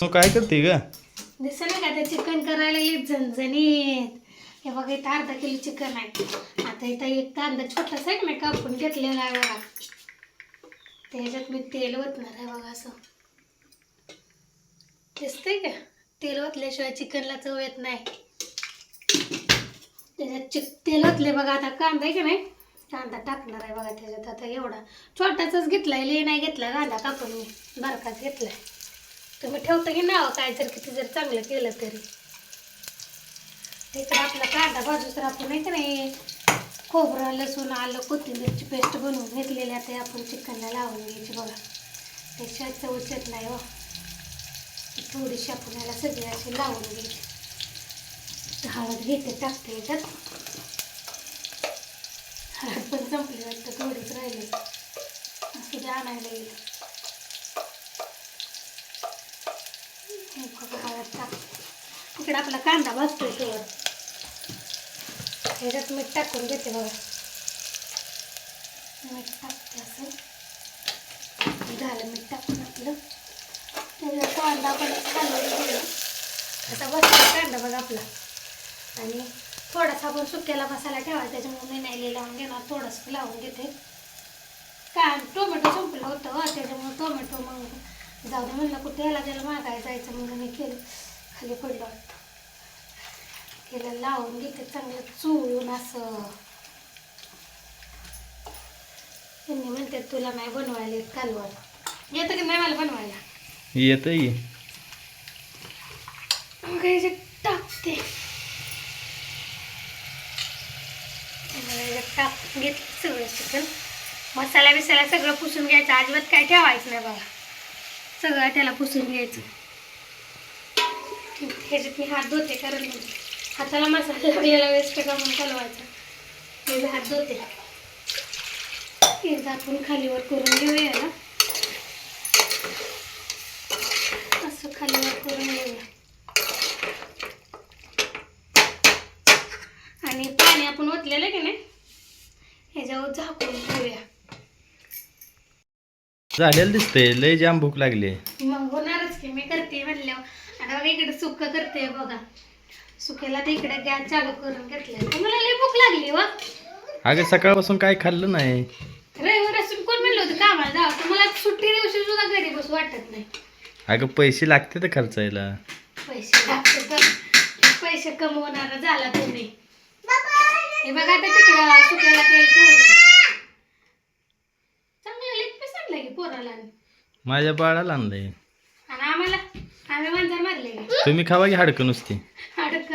तू काय करते ग? दिसलं ना का ते चिकन करायला येत झणझणीत हे बघा इथं अर्धा किलो चिकन आहे. आता इथं एक कांदा छोटासा आहे ना कापून घेतलेला आहे बघा. त्याच्यात मी तेल ओतणार आहे बघा असं. दिसतंय का? तेल ओतल्याशिवाय चिकनला चव येत नाही. त्याच्यात चिक तेल ओतले बघा आता कांदा आहे का नाही? कांदा टाकणार आहे बघा त्याच्यात. आता एवढा छोटाचाच घेतलाय ले नाही घेतला कांदा कापून मी. बारकाच घेतलाय. तुम्ही ठेवतं की नाव काय जर किती जर चांगलं केलं तरी. इकडे आपला कांदा बाजूस आपण नाही का नाही खोबरं लसूण आलं कोथिंबीरची पेस्ट बनवून घेतलेली आता आपण चिकनला लावून घ्यायची बघा. त्याशिवाय चवच येत नाही हो. थोडीशी आपण याला सगळी अशी लावून घ्यायची. हळद घेते टाकते याच्यात. हळद पण संपली वाटतं थोडीच राहिली. असं आणायला येईल हे बघा हळद टाकते इकडे आपला कांदा भाजतोय तेव्हा ह्याच्यात मीठ टाकून घेते बघा. मीठ टाकते असं. झालं मीठ टाकून आपलं. त्याच्यात कांदा आपण खालून असा बसतो कांदा बघा आपला. आणि थोडासा आपण सुक्याला मसाला ठेवा त्याच्यामुळे मी नाही लावून घेणार. थोडंसं लावून घेते. काय टोमॅटो संपलं होतं त्याच्यामुळे टोमॅटो मग जाऊ दे म्हणलं कुठे याला त्याला मागायला जायचं म्हणून मी केलं. खाली पडलं वाटतं. केलं लावून घेते चांगलं चुळून असं. त्यांनी म्हणते तुला नाही बनवायला येत कालवण. येतं की नाही मला बनवायला? येत टाकते. टाक घेतलं सगळं चिकन. मसाला बिसाला सगळं पुसून घ्यायचं. अजिबात काय ठेवायचं नाही बघा. सगळं त्याला पुसून घ्यायचं. ह्याच्यात मी हात धुते कारण हाताला मसाला लागलेला वेस्ट का म्हणून मी हात धुते. एकदा आपण खालीवर करून घेऊया ना. असं खालीवर करून घेऊया. आणि पाणी आपण ओतलेलं आहे की नाही? ह्याच्यावर झाकून ठेवूया. झालेलं दिसतंय लय जाम भूक लागली. मग होणारच की मी करते म्हणल्यावर. आता बघा इकडे सुक्क करते बघा. सुक्याला ते इकडे गॅस चालू करून घेतलं तुम्हाला लई भूक लागली वा. अगं सकाळपासून काय खाल्लं नाही. रविवार असून कोण म्हणलं होतं कामाला जावं? तुम्हाला सुट्टी दिवशी सुद्धा घरी बसू वाटत नाही. अगं पैसे लागते तर खर्चायला. पैसे लागते तर पैसे कमवणारा झाला तुम्ही. हे बघा आता तिकडं सुक्याला तेल ठेवलं चांगलं लेग पीस आणलं की पोराला आणि माझ्या बाळाला आणलंय. आम्हाला आम्ही मांजर मारले तुम्ही खावा की हाडकं नुसती? हडक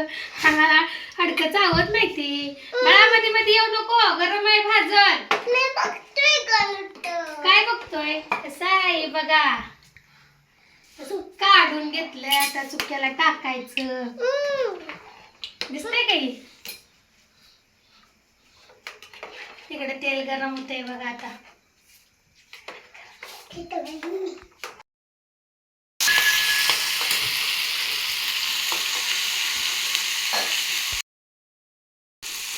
हडकं चावत नाही बाळा मध्ये मध्ये येऊ नको गरम आहे भाजन काय बघतोय? कसं आहे बघा. असं काढून घेतलंय आता चुक्याला टाकायचं. दिसतंय काही? तिकडे तेल गरम होतंय बघा आता.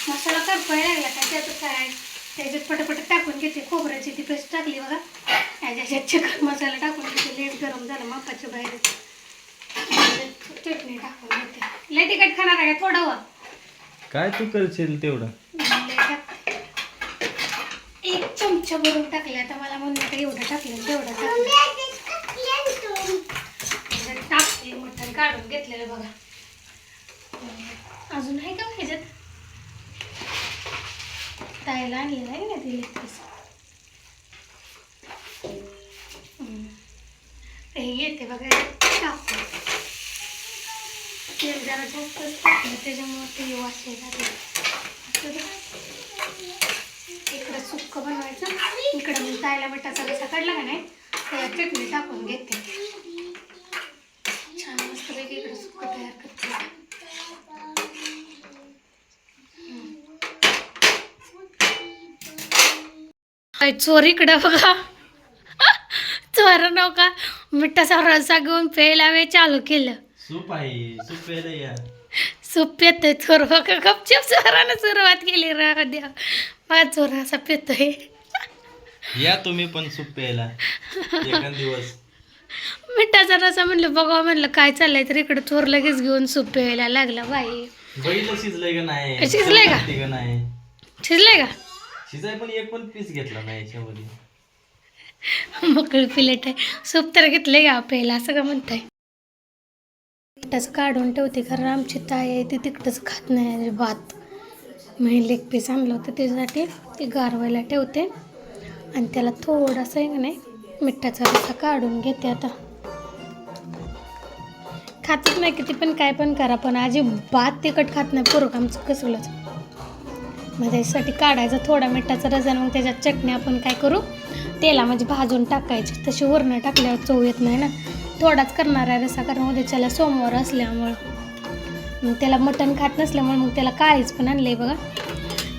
मसाला करपायला लागला का त्याचं काय त्याच्यात पटापट टाकून घेते खोबऱ्याची ती पेस्ट टाकली बघा. त्याच्यात चिकन मसाला टाकून घेते लेट गरम झालं मापाच्या बाहेर. चटणी टाकून घेते. लय तिखट खाणार आहे का थोडं? काय तू करशील तेवढं. एक चमचा भरून टाकले आता मला म्हणलं तर एवढं टाकलं तेवढं टाकलं टाकते मटण काढून घेतलेलं बघा. अजून आहे का ह्याच्यात? ताईला आणलेलं आहे ना ते हे येते बघा टाकून तेल जरा जास्तच टाकलं त्याच्यामुळे ते वाचले जाते इकडं सुक्क बनवायचं. इकडं मी मिठाचा रसा काढला का नाही त्याला चटणी टाकून घेते. छान मस्तपैकी इकडं सुक्क तयार करते. चोर इकडं बघा. चोर नका. मिठाचा रसा घेऊन प्यायला वे चालू केलं. सूप आहे सूप प्यायला या सूप पेतोय चोर बघा. गपचूप चोरानं सुरुवात केली राह द्या. माझा चोर असा पेतोय या तुम्ही पण सूप प्यायला. एखाद दिवस. मिठाचा रसा म्हणलं बघा म्हणलं काय चाललंय तर इकडे चोर लगेच घेऊन सूप प्यायला लागला बाई. बैल शिजलंय का नाही? शिजलंय का? शिजते का नाही? शिजलंय का? शिजाय पण एक पण पीस घेतला नाही याच्यामध्ये. मोकळी प्लेट आहे. सूप तर घेतलंय का प्यायला असं का म्हणताय? मिठाचं काढून ठेवते कारण आमची ताई आहे ती तिकडंच खात नाही भात मी लेग पीस आणलं होतं त्याच्यासाठी ते गारवायला ठेवते. आणि त्याला थोडासा आहे का नाही मिठाचा रसा काढून घेते आता. खातच नाही किती पण काय पण करा पण आजी भात तिखट खात नाही पोरक आमचं कसलंच. मग त्याच्यासाठी काढायचा थोडा मिठाचा रसा मग त्याच्यात चटणी आपण काय करू तेलामध्ये म्हणजे भाजून टाकायची. तशी वरणं टाकल्यावर चव येत नाही ना. थोडाच करणार आहे रसा कारण उद्याच्याला सोमवार असल्यामुळं. मग त्याला मटण खात नसल्यामुळे मग त्याला काळीच पण आणले बघा.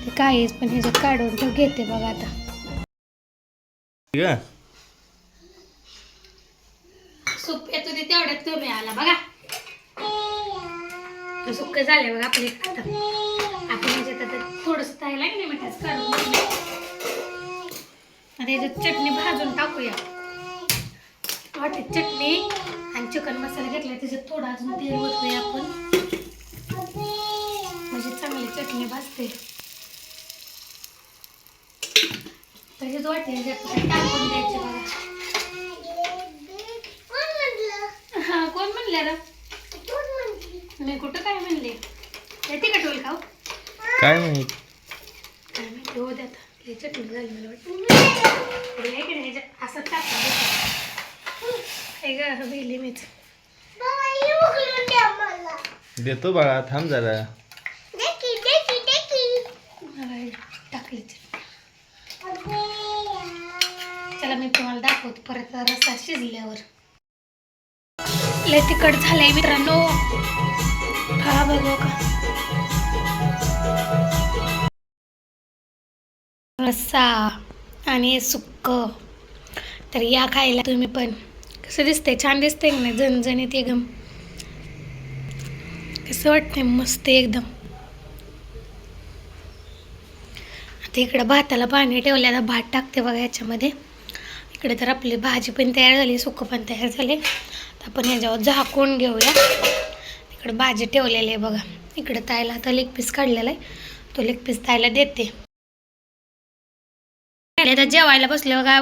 ते काळीच पण ह्याच्यात काढून तो घेते बघा आता. सूप येतो ते तेवढ्यात कमी आला बघा. सुक्क झाले बघा आपले आपण ह्याच्यात आता थोडंसं तायला नाही मिठाच काढून. आता याच्यात चटणी भाजून टाकूया. वाटेत चटणी आणि चिकन मसाला घेतला त्याच्यात थोडा अजून तेल ओतूया आपण. चटणी भाजते. तशीच वाटे ह्याच्यात टाकून द्यायचे बघा. हा कोण म्हणले मी कुठं काय म्हणले? येते का टोल खाऊ काय माहीत? काय माहिती हो द्यात लई चटणी झाली मला वाटतं. की नाही ह्याच्यात असं टाकून ग बिली मीच. देतो बाळा थांब जरा मला टाकली चटणी. त्याला मी तुम्हाला दाखवतो. परत रस्सा शिजल्यावर. लय तिखट झालंय मित्रांनो. हा बघू का. रस्सा आणि सुक्क. तर या खायला तुम्ही पण. कसं दिसतंय? छान दिसतंय ना जणजणीत झणझणीत एकदम. कसं वाटतंय? मस्त एकदम. आता इकडं भाताला पाणी ठेवल्याला भात टाकते बघा याच्यामध्ये. इकडे तर आपली भाजी पण तयार झाली सुकं पण तयार झाले. तर आपण ह्याच्यावर झाकून घेऊया. इकडे भाजी ठेवलेली आहे बघा. इकडे तायला आता लेग पीस काढलेला आहे. तो लेग पीस तायला देते. आता जेवायला बसले बघा.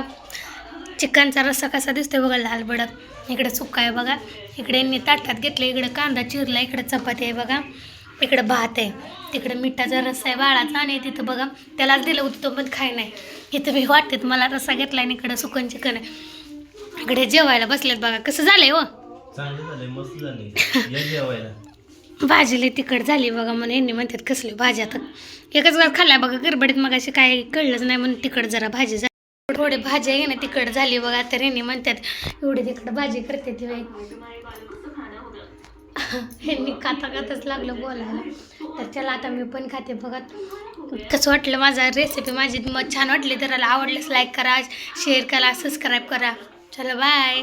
चिकनचा रस्सा कसा दिसतोय बघा लाल बडक इकडे सुका आहे बघा. इकडे ताटात घेतलं इकडे कांदा चिरला इकडे चपाती आहे बघा. इकडे भात आहे तिकडे मिठाचा रस्सा आहे बाळाचा आणि तिथं बघा त्यालाच दिलं होतं तो पण खाय नाही. इथं मी वाटते मला रस्सा घेतला आणि इकडे सुकन चिकन आहे. इकडे जेवायला बसलेत बघा कसं झालंय हो? भाजीला तिखट झाली बघा म्हणून यांनी म्हणतात कसली भाजी आता. एकच घास खाल्लाय बघा गडबडीत मग अशी काय कळलंच नाही म्हणून तिखट जरा भाजी झाली. थोडी भाजी आहे ना तिखट झाली बघा तर यांनी म्हणतात एवढी तिखट भाजी करते ती बाई. यांनी खाता खातच लागलं बोलायला. तर चला आता मी पण खाते बघा. कसं वाटलं माझा रेसिपी माझी मग छान वाटली. तर आवडल्यास लाईक करा शेअर करा सबस्क्राईब करा. चला बाय